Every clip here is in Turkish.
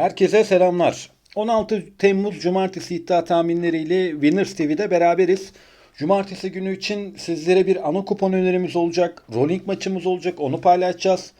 Herkese selamlar. 16 Temmuz Cumartesi iddia tahminleriyle Winners TV'de beraberiz. Cumartesi günü için sizlere bir ana kupon önerimiz olacak. Rolling maçımız olacak. Onu paylaşacağız.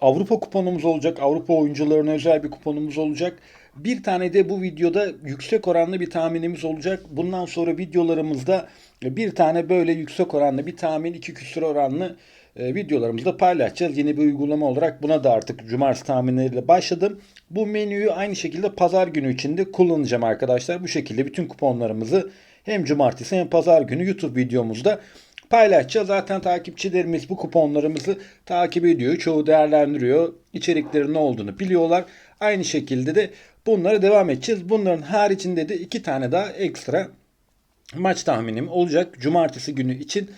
Avrupa kuponumuz olacak. Avrupa oyuncularına özel bir kuponumuz olacak. Bir tane de bu videoda yüksek oranlı bir tahminimiz olacak. Bundan sonra videolarımızda bir tane böyle yüksek oranlı bir tahmin, iki küsur oranlı e, videolarımızda paylaşacağız. Yeni bir uygulama olarak buna da artık cumartesi tahminleriyle başladım. Bu menüyü aynı şekilde pazar günü içinde kullanacağım arkadaşlar. Bu şekilde bütün kuponlarımızı hem cumartesi hem pazar günü YouTube videomuzda paylaşacağız. Zaten takipçilerimiz bu kuponlarımızı takip ediyor. Çoğu değerlendiriyor. İçeriklerin ne olduğunu biliyorlar. Aynı şekilde de bunlara devam edeceğiz. Bunların haricinde de iki tane daha ekstra maç tahminim olacak. Cumartesi günü için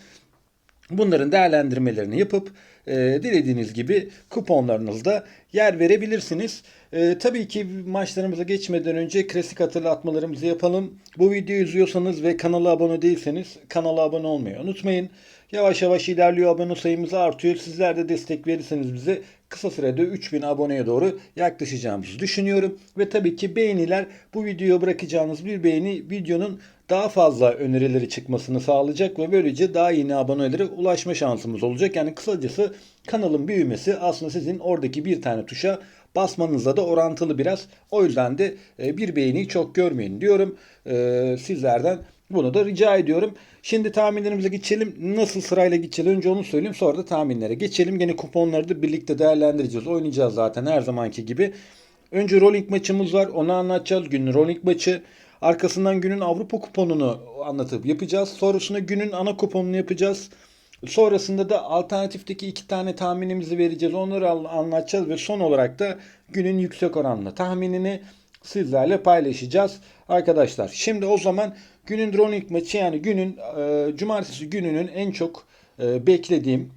Bunların değerlendirmelerini yapıp e, dilediğiniz gibi kuponlarınızda yer verebilirsiniz. E, tabii ki maçlarımıza geçmeden önce klasik hatırlatmalarımızı yapalım. Bu videoyu izliyorsanız ve kanala abone değilseniz kanala abone olmayı unutmayın. Yavaş yavaş ilerliyor abone sayımız artıyor. Sizler de destek verirseniz bize kısa sürede 3000 aboneye doğru yaklaşacağımızı düşünüyorum. Ve tabii ki beğeniler bu videoya bırakacağınız bir beğeni videonun daha fazla önerileri çıkmasını sağlayacak ve böylece daha yeni abonelere ulaşma şansımız olacak. Yani kısacası kanalın büyümesi aslında sizin oradaki bir tane tuşa basmanızla da orantılı biraz. O yüzden de e, bir beğeniyi çok görmeyin diyorum. E, sizlerden bunu da rica ediyorum. Şimdi tahminlerimize geçelim. Nasıl sırayla geçelim önce onu söyleyeyim. Sonra da tahminlere geçelim. Yine kuponları da birlikte değerlendireceğiz. Oynayacağız zaten her zamanki gibi. Önce rolling maçımız var. Onu anlatacağız. Günün rolling maçı. Arkasından günün Avrupa kuponunu anlatıp yapacağız. Sonrasında günün ana kuponunu yapacağız. Sonrasında da alternatifteki iki tane tahminimizi vereceğiz. Onları anlatacağız ve son olarak da günün yüksek oranlı tahminini sizlerle paylaşacağız arkadaşlar. Şimdi o zaman günün rolling maçı yani günün e, cumartesi gününün en çok e, beklediğim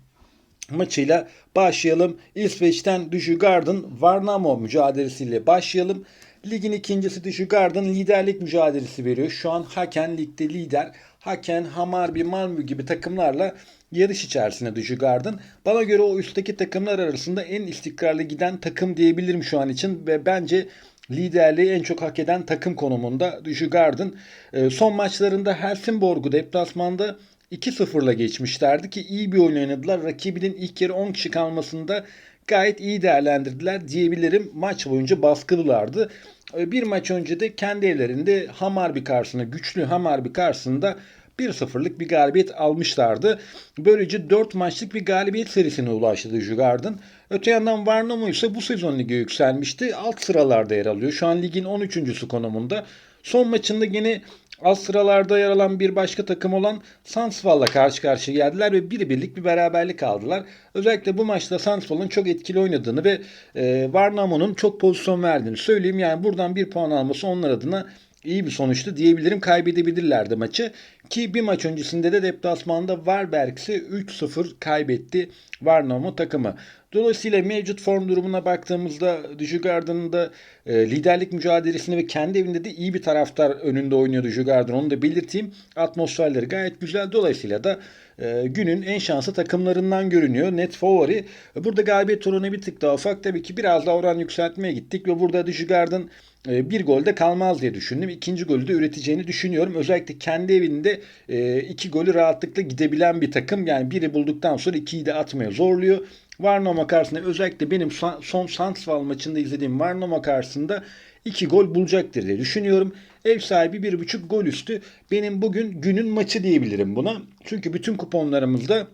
maçıyla başlayalım. İsveç'ten Djurgården Varnamo mücadelesiyle başlayalım. Ligin ikincisi Djurgården liderlik mücadelesi veriyor. Şu an Haken ligde lider. Haken, Hamarby, Malmö gibi takımlarla yarış içerisinde Djurgården. Bana göre o üstteki takımlar arasında en istikrarlı giden takım diyebilirim şu an için ve bence liderliği en çok hak eden takım konumunda Djurgården. E, son maçlarında Helsingborg'u deplasmanda 2-0'la geçmişlerdi ki iyi bir oyun oynadılar. Rakibinin ilk yarı 10 kişi kalmasında gayet iyi değerlendirdiler diyebilirim. Maç boyunca baskılılardı. Bir maç önce de kendi evlerinde Hamarby karşısında, güçlü Hamarby karşısında 1-0'lık bir galibiyet almışlardı. Böylece 4 maçlık bir galibiyet serisine ulaştı Djurgården. Öte yandan Varnamo ise bu sezon lige yükselmişti. Alt sıralarda yer alıyor. Şu an ligin 13. konumunda. Son maçında yine alt sıralarda yer alan bir başka takım olan Sansval'la karşı karşıya geldiler ve bir birlik bir beraberlik aldılar. Özellikle bu maçta Sansval'ın çok etkili oynadığını ve e, Varnamo'nun çok pozisyon verdiğini söyleyeyim. Yani buradan bir puan alması onlar adına iyi bir sonuçtu diyebilirim. Kaybedebilirlerdi maçı. Ki bir maç öncesinde de deplasmanda Varberg'si 3-0 kaybetti Varnamo takımı. Dolayısıyla mevcut form durumuna baktığımızda Djurgården'ın da e, liderlik mücadelesini ve kendi evinde de iyi bir taraftar önünde oynuyor Djurgården. Onu da belirteyim. Atmosferleri gayet güzel. Dolayısıyla da e, günün en şanslı takımlarından görünüyor. Net favori. Burada galibiyet oranı bir tık daha ufak. Tabii ki biraz daha oran yükseltmeye gittik ve burada Djurgården e, bir golde kalmaz diye düşündüm. İkinci golü de üreteceğini düşünüyorum. Özellikle kendi evinde e, iki golü rahatlıkla gidebilen bir takım. Yani biri bulduktan sonra ikiyi de atmaya zorluyor. Varnoma karşısında özellikle benim son Sansval maçında izlediğim Varnoma karşısında iki gol bulacaktır diye düşünüyorum. Ev sahibi bir buçuk gol üstü. Benim bugün günün maçı diyebilirim buna. Çünkü bütün kuponlarımızda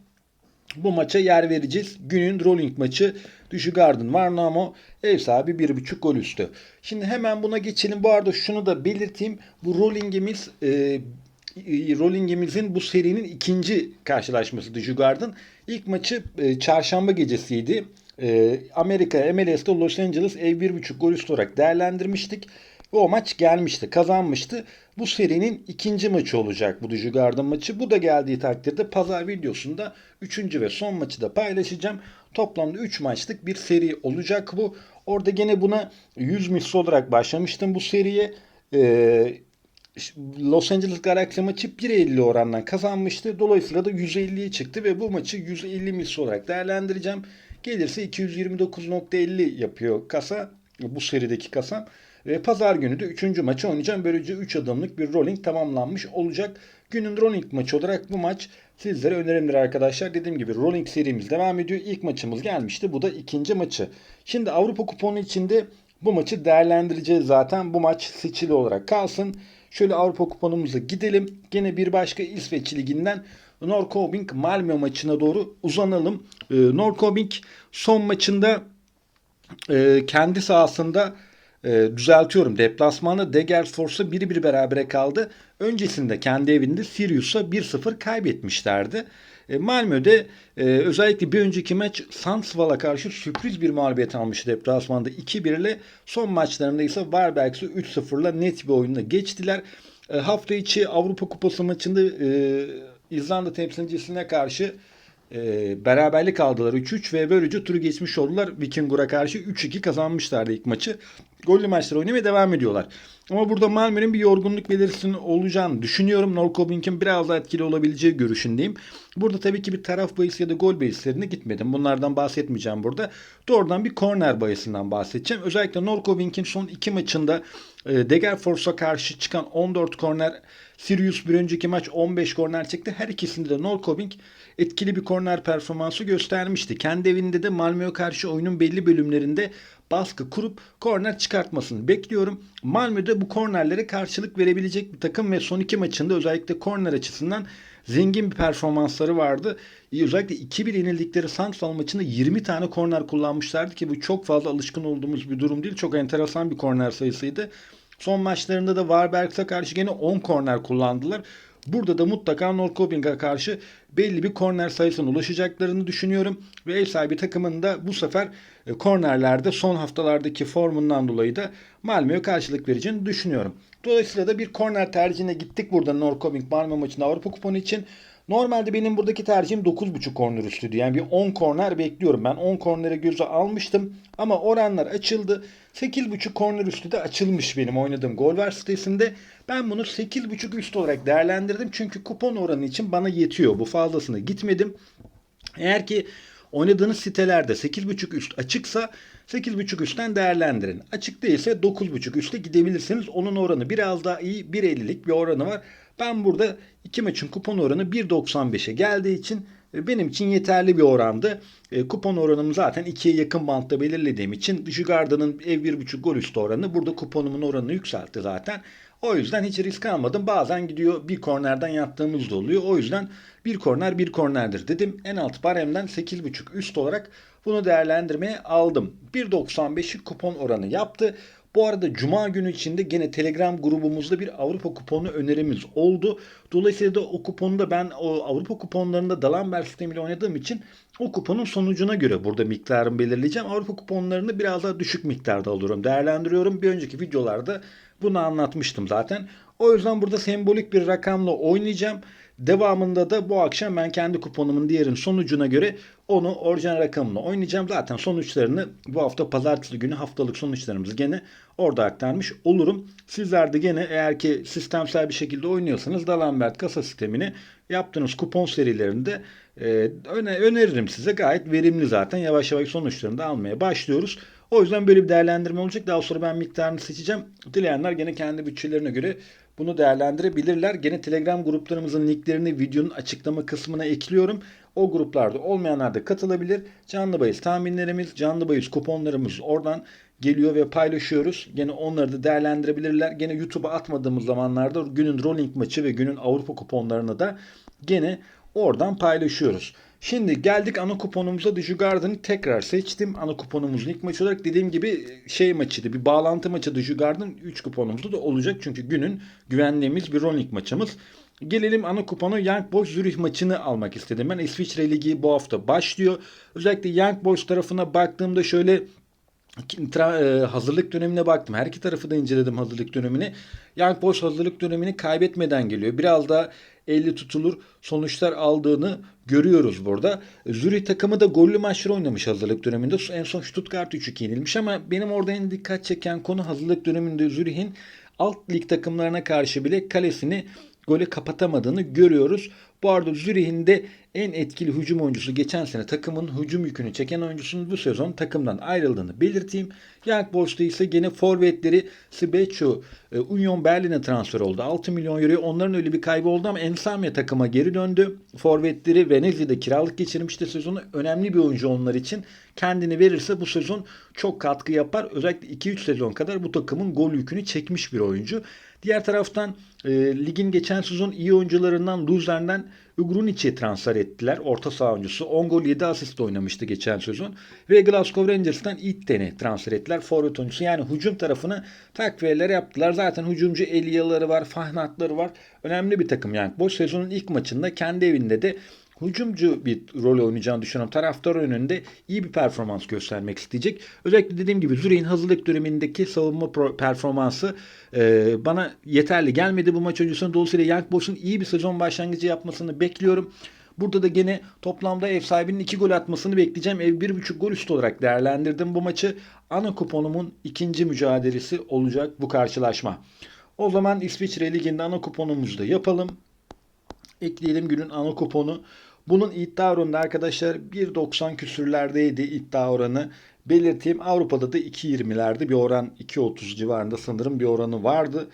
bu maça yer vereceğiz. Günün rolling maçı Djurgården Varnamo ev sahibi 1.5 gol üstü. Şimdi hemen buna geçelim. Bu arada şunu da belirteyim. Bu rollingimiz e, rollingimizin bu serinin ikinci karşılaşması Djurgården. İlk maçı e, çarşamba gecesiydi. E, Amerika MLS'de Los Angeles ev 1.5 gol üstü olarak değerlendirmiştik. O maç gelmişti, kazanmıştı. Bu serinin ikinci maçı olacak bu Djurgården maçı. Bu da geldiği takdirde pazar videosunda üçüncü ve son maçı da paylaşacağım. Toplamda 3 maçlık bir seri olacak bu. Orada gene buna 100 misli olarak başlamıştım bu seriye. Ee, Los Angeles Galaxy maçı 1.50 orandan kazanmıştı. Dolayısıyla da 150'ye çıktı ve bu maçı 150 misli olarak değerlendireceğim. Gelirse 229.50 yapıyor kasa. bu serideki kasam. Ve pazar günü de 3. maçı oynayacağım. Böylece 3 adımlık bir rolling tamamlanmış olacak. Günün rolling maçı olarak bu maç sizlere önerimdir arkadaşlar. Dediğim gibi rolling serimiz devam ediyor. İlk maçımız gelmişti. Bu da ikinci maçı. Şimdi Avrupa kuponu içinde bu maçı değerlendireceğiz zaten. Bu maç seçili olarak kalsın. Şöyle Avrupa kuponumuza gidelim. Gene bir başka İsveç liginden Norrköping Malmö maçına doğru uzanalım. Ee, Norrköping son maçında e, kendi sahasında e, düzeltiyorum. Deplasmanda Degerfors'a 1-1 berabere kaldı. Öncesinde kendi evinde Sirius'a 1-0 kaybetmişlerdi. E, Malmö'de e, özellikle bir önceki maç Sundsvall'a karşı sürpriz bir mağlubiyet almış deplasmanda 2-1 ile son maçlarında ise Varberg'si 3-0'la net bir oyunla geçtiler. E, hafta içi Avrupa Kupası maçında e, İzlanda temsilcisine karşı e, beraberlik aldılar 3-3 ve böylece turu geçmiş oldular. Vikingur'a karşı 3-2 kazanmışlardı ilk maçı. Gollü maçlar oynamaya devam ediyorlar. Ama burada Malmö'nün bir yorgunluk belirsinin olacağını düşünüyorum. Norrköping'in biraz daha etkili olabileceği görüşündeyim. Burada tabii ki bir taraf bahis ya da gol bahislerine gitmedim. Bunlardan bahsetmeyeceğim burada. Doğrudan bir korner bahisinden bahsedeceğim. Özellikle Norrköping'in son iki maçında e, Degerfors'a karşı çıkan 14 korner Sirius bir önceki maç 15 korner çekti. Her ikisinde de Norrköping etkili bir korner performansı göstermişti. Kendi evinde de Malmö'ye karşı oyunun belli bölümlerinde baskı kurup korner çıkartmasını bekliyorum. Malmö'de bu kornerlere karşılık verebilecek bir takım ve son iki maçında özellikle korner açısından zengin bir performansları vardı. Özellikle 2-1 yenildikleri Santral maçında 20 tane korner kullanmışlardı ki bu çok fazla alışkın olduğumuz bir durum değil. Çok enteresan bir korner sayısıydı. Son maçlarında da Varberg'e karşı gene 10 korner kullandılar. Burada da mutlaka Norrköping'e karşı belli bir korner sayısına ulaşacaklarını düşünüyorum. Ve ev sahibi takımın da bu sefer e, kornerlerde son haftalardaki formundan dolayı da Malmö'ye karşılık vereceğini düşünüyorum. Dolayısıyla da bir korner tercihine gittik burada Norrköping Malmö maçında Avrupa Kuponu için. Normalde benim buradaki tercihim 9.5 korner üstüydü. Yani bir 10 korner bekliyorum. Ben 10 kornere göze almıştım. Ama oranlar açıldı. 8.5 korner üstü de açılmış benim oynadığım Golver sitesinde. Ben bunu 8.5 üst olarak değerlendirdim. Çünkü kupon oranı için bana yetiyor. Bu fazlasına gitmedim. Eğer ki oynadığınız sitelerde 8.5 üst açıksa 8.5 üstten değerlendirin. Açık değilse 9.5 üste gidebilirsiniz. Onun oranı biraz daha iyi. 1.50'lik bir oranı var. Ben burada iki maçın kupon oranı 1.95'e geldiği için e, benim için yeterli bir orandı. E, kupon oranımı zaten 2'ye yakın bantta belirlediğim için Jugarda'nın ev 1.5 gol üstü oranı burada kuponumun oranını yükseltti zaten. O yüzden hiç risk almadım. Bazen gidiyor bir kornerden yattığımız da oluyor. O yüzden bir korner bir kornerdir dedim. En alt baremden 8.5 üst olarak bunu değerlendirmeye aldım. 1.95'i kupon oranı yaptı. Bu arada Cuma günü içinde gene Telegram grubumuzda bir Avrupa kuponu önerimiz oldu. Dolayısıyla da o kuponu da ben o Avrupa kuponlarında Dalamber sistemiyle oynadığım için o kuponun sonucuna göre burada miktarımı belirleyeceğim. Avrupa kuponlarını biraz daha düşük miktarda alıyorum, değerlendiriyorum. Bir önceki videolarda bunu anlatmıştım zaten. O yüzden burada sembolik bir rakamla oynayacağım. Devamında da bu akşam ben kendi kuponumun diğerin sonucuna göre onu orijinal rakamla oynayacağım. Zaten sonuçlarını bu hafta pazartesi günü haftalık sonuçlarımızı gene orada aktarmış olurum. Sizler de gene eğer ki sistemsel bir şekilde oynuyorsanız Dalambert kasa sistemini yaptığınız kupon serilerinde e, öne, öneririm size. Gayet verimli zaten. Yavaş yavaş sonuçlarını da almaya başlıyoruz. O yüzden böyle bir değerlendirme olacak. Daha sonra ben miktarını seçeceğim. Dileyenler gene kendi bütçelerine göre bunu değerlendirebilirler. Gene Telegram gruplarımızın linklerini videonun açıklama kısmına ekliyorum. O gruplarda olmayanlar da katılabilir. Canlı bahis tahminlerimiz, canlı bahis kuponlarımız oradan geliyor ve paylaşıyoruz. Gene onları da değerlendirebilirler. Gene YouTube'a atmadığımız zamanlarda günün rolling maçı ve günün Avrupa kuponlarını da gene oradan paylaşıyoruz. Şimdi geldik ana kuponumuza Dijugarden'ı tekrar seçtim. Ana kuponumuzun ilk maçı olarak dediğim gibi şey maçıydı. Bir bağlantı maçı Dijugarden 3 kuponumuzda da olacak. Çünkü günün güvenliğimiz bir rolling maçımız. Gelelim ana kuponu Young Boys Zürich maçını almak istedim. Ben İsviçre Ligi bu hafta başlıyor. Özellikle Young Boys tarafına baktığımda şöyle e, hazırlık dönemine baktım. Her iki tarafı da inceledim hazırlık dönemini. Young Boys hazırlık dönemini kaybetmeden geliyor. Biraz da 50 tutulur sonuçlar aldığını görüyoruz burada. Zürich takımı da gollü maçlar oynamış hazırlık döneminde. En son Stuttgart 3-2 yenilmiş ama benim orada en dikkat çeken konu hazırlık döneminde Zürich'in alt lig takımlarına karşı bile kalesini gole kapatamadığını görüyoruz. Bu arada Zürih'in de en etkili hücum oyuncusu geçen sene takımın hücum yükünü çeken oyuncusunun bu sezon takımdan ayrıldığını belirteyim. Young Boys'ta ise gene forvetleri Sibecho e, Union Berlin'e transfer oldu. 6 milyon euro onların öyle bir kaybı oldu ama Ensamya takıma geri döndü. Forvetleri Venezia'da kiralık geçirmişti sezonu. Önemli bir oyuncu onlar için. Kendini verirse bu sezon çok katkı yapar. Özellikle 2-3 sezon kadar bu takımın gol yükünü çekmiş bir oyuncu. Diğer taraftan e, ligin geçen sezon iyi oyuncularından Luzern'den Ugrunic'i transfer ettiler. Orta saha oyuncusu. 10 gol 7 asist oynamıştı geçen sezon. Ve Glasgow Rangers'tan Itten'i transfer ettiler. Forvet oyuncusu. Yani hücum tarafını takviyeler yaptılar. Zaten hücumcu Eliyaları var, Fahnatları var. Önemli bir takım yani. Boş sezonun ilk maçında kendi evinde de hücumcu bir rol oynayacağını düşünüyorum. Taraftar önünde iyi bir performans göstermek isteyecek. Özellikle dediğim gibi Zürih'in hazırlık dönemindeki savunma performansı e, bana yeterli gelmedi bu maç öncesinde. Dolayısıyla Young Boys'un iyi bir sezon başlangıcı yapmasını bekliyorum. Burada da gene toplamda ev sahibinin 2 gol atmasını bekleyeceğim. Ev 1.5 gol üstü olarak değerlendirdim bu maçı. Ana kuponumun ikinci mücadelesi olacak bu karşılaşma. O zaman İsviçre Ligi'nde ana kuponumuzu da yapalım. Ekleyelim günün ana kuponu. Bunun iddia oranı da arkadaşlar 1.90 küsürlerdeydi iddia oranı. Belirteyim Avrupa'da da 2.20'lerde bir oran 2.30 civarında sanırım bir oranı vardı.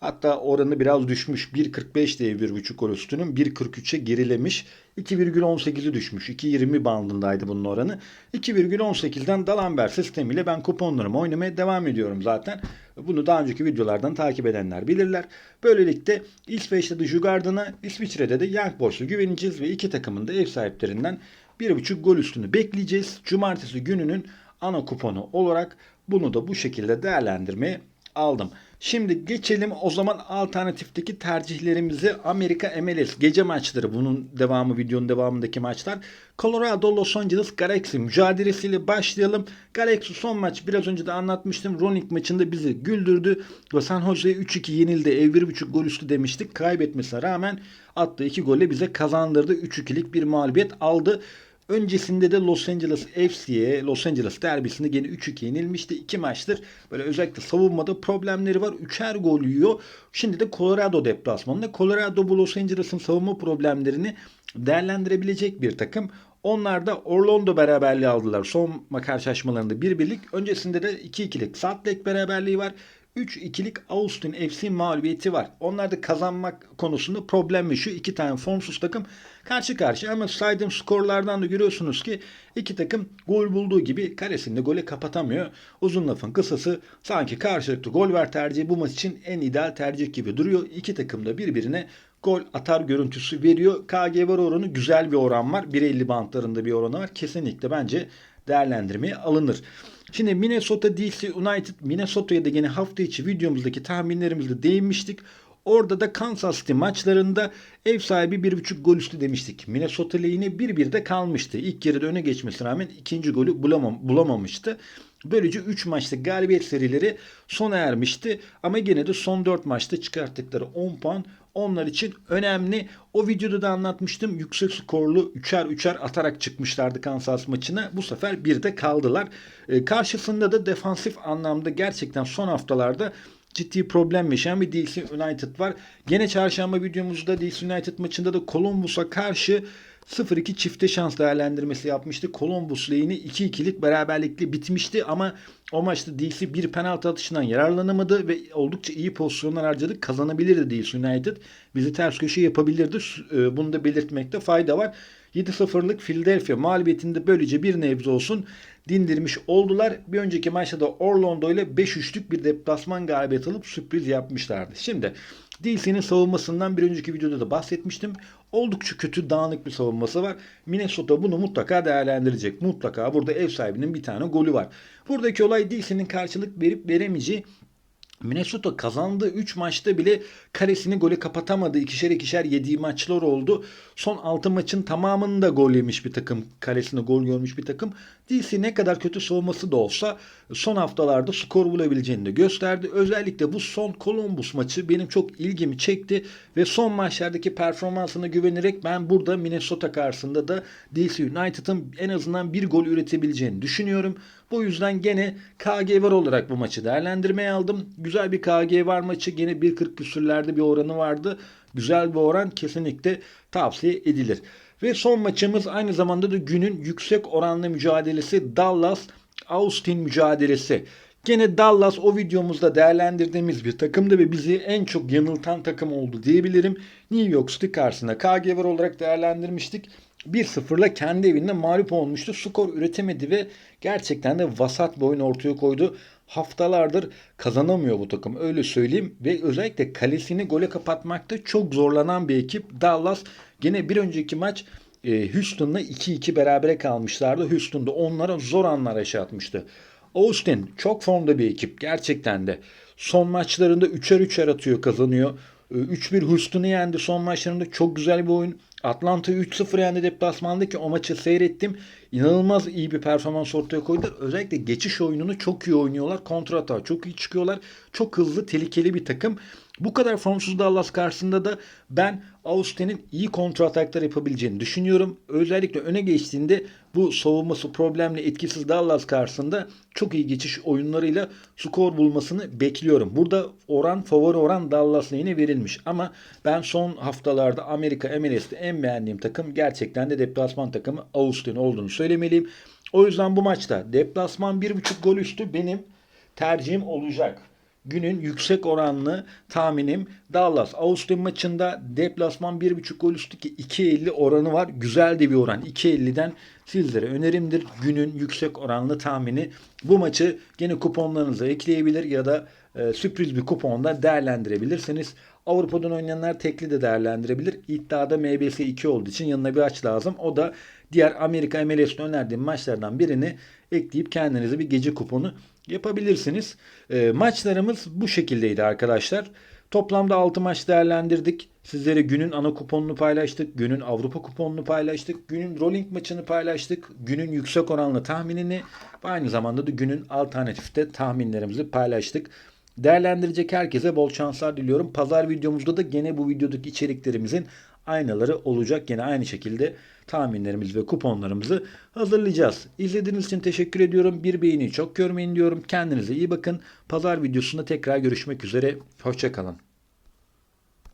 Hatta oranı biraz düşmüş. 1.45 diye 1.5 gol üstünün 1.43'e gerilemiş. 2,18'i düşmüş. 2.20 bandındaydı bunun oranı. 2,18'den Dalambert sistemiyle ben kuponlarımı oynamaya devam ediyorum zaten. Bunu daha önceki videolardan takip edenler bilirler. Böylelikle İsveç'te de Jugarden'a, İsviçre'de de Young Boys'a güveneceğiz ve iki takımın da ev sahiplerinden 1.5 gol üstünü bekleyeceğiz. Cumartesi gününün ana kuponu olarak bunu da bu şekilde değerlendirmeye aldım. Şimdi geçelim o zaman alternatifteki tercihlerimizi Amerika MLS gece maçları bunun devamı videonun devamındaki maçlar. Colorado Los Angeles Galaxy mücadelesiyle başlayalım. Galaxy son maç biraz önce de anlatmıştım. Ronik maçında bizi güldürdü. Ve San Jose'ye 3-2 yenildi. Ev 1.5 gol üstü demiştik. Kaybetmesine rağmen attığı 2 golle bize kazandırdı. 3-2'lik bir mağlubiyet aldı. Öncesinde de Los Angeles FC'ye, Los Angeles derbisinde gene 3-2 yenilmişti. İki maçtır böyle özellikle savunmada problemleri var. Üçer gol yiyor. Şimdi de Colorado deplasmanında. Colorado bu Los Angeles'ın savunma problemlerini değerlendirebilecek bir takım. Onlar da Orlando beraberliği aldılar. Son karşılaşmalarında bir birlik. Öncesinde de 2-2'lik Salt Lake beraberliği var. 3-2'lik Austin FC mağlubiyeti var. Onlar da kazanmak konusunda problem yaşıyor. İki tane formsuz takım karşı karşıya ama saydığım skorlardan da görüyorsunuz ki iki takım gol bulduğu gibi kalesinde gole kapatamıyor. Uzun lafın kısası sanki karşılıklı gol ver tercihi bu maç için en ideal tercih gibi duruyor. İki takım da birbirine gol atar görüntüsü veriyor. KG var oranı güzel bir oran var. 1.50 bantlarında bir oranı var. Kesinlikle bence değerlendirmeye alınır. Şimdi Minnesota DC United Minnesota'ya da yine hafta içi videomuzdaki tahminlerimizde değinmiştik. Orada da Kansas City maçlarında ev sahibi 1.5 gol üstü demiştik. Minnesota lehine 1-1'de kalmıştı. İlk yarıda öne geçmesine rağmen ikinci golü bulamam, bulamamıştı. Böylece 3 maçta galibiyet serileri sona ermişti. Ama gene de son 4 maçta çıkarttıkları 10 puan onlar için önemli. O videoda da anlatmıştım. Yüksek skorlu 3'er 3'er atarak çıkmışlardı Kansas maçına. Bu sefer bir de kaldılar. E, karşısında da defansif anlamda gerçekten son haftalarda ciddi problem yaşayan bir DC United var. Gene çarşamba videomuzda DC United maçında da Columbus'a karşı 0-2 çifte şans değerlendirmesi yapmıştı. Columbus lehine 2-2'lik beraberlikle bitmişti ama o maçta DC bir penaltı atışından yararlanamadı ve oldukça iyi pozisyonlar harcadı. Kazanabilirdi DC United. Bizi ters köşe yapabilirdi. E, bunu da belirtmekte fayda var. 7-0'lık Philadelphia mağlubiyetinde böylece bir nebze olsun dindirmiş oldular. Bir önceki maçta da Orlando ile 5-3'lük bir deplasman galibiyet alıp sürpriz yapmışlardı. Şimdi DC'nin savunmasından bir önceki videoda da bahsetmiştim. Oldukça kötü dağınık bir savunması var. Minnesota bunu mutlaka değerlendirecek. Mutlaka burada ev sahibinin bir tane golü var. Buradaki olay DC'nin karşılık verip veremeyeceği Minnesota kazandığı 3 maçta bile karesini gole kapatamadı. İkişer ikişer yediği maçlar oldu. Son 6 maçın tamamında gol yemiş bir takım. Kalesine gol görmüş bir takım. DC ne kadar kötü savunması da olsa son haftalarda skor bulabileceğini de gösterdi. Özellikle bu son Columbus maçı benim çok ilgimi çekti ve son maçlardaki performansına güvenerek ben burada Minnesota karşısında da DC United'ın en azından bir gol üretebileceğini düşünüyorum. Bu yüzden gene KG var olarak bu maçı değerlendirmeye aldım. Güzel bir KG var maçı. Gene 1.40 küsürlerde bir oranı vardı. Güzel bir oran kesinlikle tavsiye edilir. Ve son maçımız aynı zamanda da günün yüksek oranlı mücadelesi Dallas Austin mücadelesi. Gene Dallas o videomuzda değerlendirdiğimiz bir takımdı ve bizi en çok yanıltan takım oldu diyebilirim. New York City karşısında KGV olarak değerlendirmiştik. 1-0'la kendi evinde mağlup olmuştu. Skor üretemedi ve gerçekten de vasat bir oyun ortaya koydu. Haftalardır kazanamıyor bu takım öyle söyleyeyim. Ve özellikle kalesini gole kapatmakta çok zorlanan bir ekip. Dallas gene bir önceki maç e, Houston'la 2-2 berabere kalmışlardı. Houston'da onlara zor anlar yaşatmıştı. Austin çok formda bir ekip gerçekten de. Son maçlarında 3'er 3'er atıyor kazanıyor. E, 3-1 Houston'u yendi son maçlarında çok güzel bir oyun. Atlanta 3-0 yendi deplasmandaki o maçı seyrettim. İnanılmaz iyi bir performans ortaya koydular. Özellikle geçiş oyununu çok iyi oynuyorlar. Kontra atağa çok iyi çıkıyorlar. Çok hızlı, tehlikeli bir takım. Bu kadar formsuz Dallas karşısında da ben Austin'in iyi kontra ataklar yapabileceğini düşünüyorum. Özellikle öne geçtiğinde bu savunması problemli etkisiz Dallas karşısında çok iyi geçiş oyunlarıyla skor bulmasını bekliyorum. Burada oran favori oran Dallas'la yine verilmiş. Ama ben son haftalarda Amerika MLS'te en beğendiğim takım gerçekten de deplasman takımı Austin olduğunu söylemeliyim. O yüzden bu maçta deplasman 1.5 gol üstü benim tercihim olacak günün yüksek oranlı tahminim Dallas. Austin maçında deplasman 1.5 gol üstü ki 2.50 oranı var. Güzel de bir oran. 2.50'den sizlere önerimdir. Günün yüksek oranlı tahmini. Bu maçı gene kuponlarınıza ekleyebilir ya da e, sürpriz bir kuponda değerlendirebilirsiniz. Avrupa'dan oynayanlar tekli de değerlendirebilir. İddiada MBS 2 olduğu için yanına bir aç lazım. O da diğer Amerika MLS'de önerdiğim maçlardan birini ekleyip kendinize bir gece kuponu yapabilirsiniz. E, maçlarımız bu şekildeydi arkadaşlar. Toplamda 6 maç değerlendirdik. Sizlere günün ana kuponunu paylaştık. Günün Avrupa kuponunu paylaştık. Günün rolling maçını paylaştık. Günün yüksek oranlı tahminini ve aynı zamanda da günün alternatifte tahminlerimizi paylaştık. Değerlendirecek herkese bol şanslar diliyorum. Pazar videomuzda da gene bu videodaki içeriklerimizin aynaları olacak. Gene aynı şekilde tahminlerimizi ve kuponlarımızı hazırlayacağız. İzlediğiniz için teşekkür ediyorum. Bir beğeni çok görmeyin diyorum. Kendinize iyi bakın. Pazar videosunda tekrar görüşmek üzere. Hoşçakalın.